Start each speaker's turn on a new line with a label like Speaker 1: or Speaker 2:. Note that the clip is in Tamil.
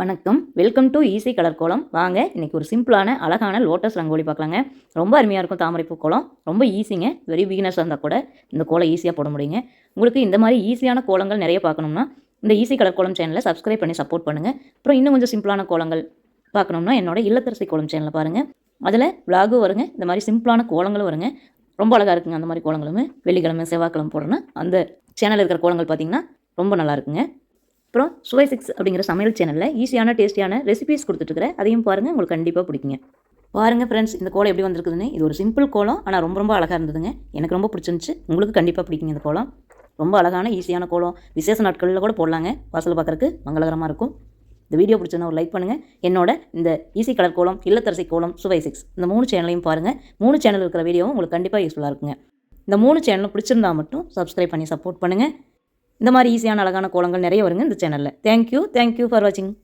Speaker 1: வணக்கம். வெல்கம் டு ஈஸி கலர் கோலம் வாங்க இன்றைக்கி ஒரு சிம்பிளான அழகான லோட்டஸ் ரங்கோலி பார்க்கலாங்க. ரொம்ப அருமையாக இருக்கும் தாமரைப்பூ கோலம். ரொம்ப ஈஸிங்க வெரி பிகினர்ஸ் இருந்தால் கூட இந்த கோலம் ஈஸியாக போட முடியுங்க. உங்களுக்கு இந்த மாதிரி ஈஸியான கோலங்கள் நிறைய பார்க்கணும்னா இந்த ஈஸி கலர் கோலம் சேனலை சப்ஸ்கிரைப் பண்ணி சப்போர்ட் பண்ணுங்கள் அப்புறம் இன்னும் கொஞ்சம் சிம்பிளான கோலங்கள் பார்க்கணும்னா என்னோட இல்லத்தரசி கோலம் சேனலை பாருங்கள் அதில் விலாகும் வருங்க. இந்த மாதிரி சிம்பிளான கோலங்களும் வருங்க. ரொம்ப அழகாக இருக்குங்க அந்த மாதிரி கோலங்களும். வெள்ளிக்கிழமை செவ்வாய்க்கிழமை போடணும்னா அந்த சேனலில் இருக்கிற கோலங்கள் பார்த்தீங்கன்னா ரொம்ப நல்லா இருக்குங்க. அப்புறம் சுவை சிக்ஸ் அப்படிங்கிற சமையல் சேனலில் ஈஸியான டேஸ்டியான ரெசிபீஸ் கொடுத்துட்ருக்குறேன் அதையும் பாருங்கள் உங்களுக்கு கண்டிப்பாக பிடிக்குங்க. பாருங்கள் ஃப்ரெண்ட்ஸ் இந்த கோலம் எப்படி வந்திருக்குதுன்னு. இது ஒரு சிம்பிள் கோலம் ஆனால் ரொம்ப ரொம்ப அழகாக இருந்ததுங்க. எனக்கு ரொம்ப பிடிச்சிருந்துச்சு. உங்களுக்கு கண்டிப்பாக பிடிக்குங்க இந்த கோலம். ரொம்ப அழகான ஈஸியான கோலம். விசேஷ நாட்களில் கூட போடலாங்க. வாசல் பார்க்குறக்கு மங்களகரமாக இருக்கும். இந்த வீடியோ பிடிச்சதுன்னா ஒரு லைக் பண்ணுங்கள் என்னோட இந்த ஈஸி கலர் கோலம் இல்லத்தரசி கோலம் சுவை சிக்ஸ் இந்த மூணு சேனலையும் பாருங்கள் மூணு சேனல் இருக்கிற வீடியோவும் உங்களுக்கு கண்டிப்பாக யூஸ்ஃபுல்லாக இருக்குங்க. இந்த மூணு சேனலும் பிடிச்சிருந்தா மட்டும் சப்ஸ்கிரைப் பண்ணி சப்போர்ட் பண்ணுங்கள் இந்த மாதிரி ஈஸியான அழகான கோலங்கள் நிறைய வருங்க இந்த சேனலில் தேங்க்யூ தேங்க்யூ ஃபார் வாட்சிங்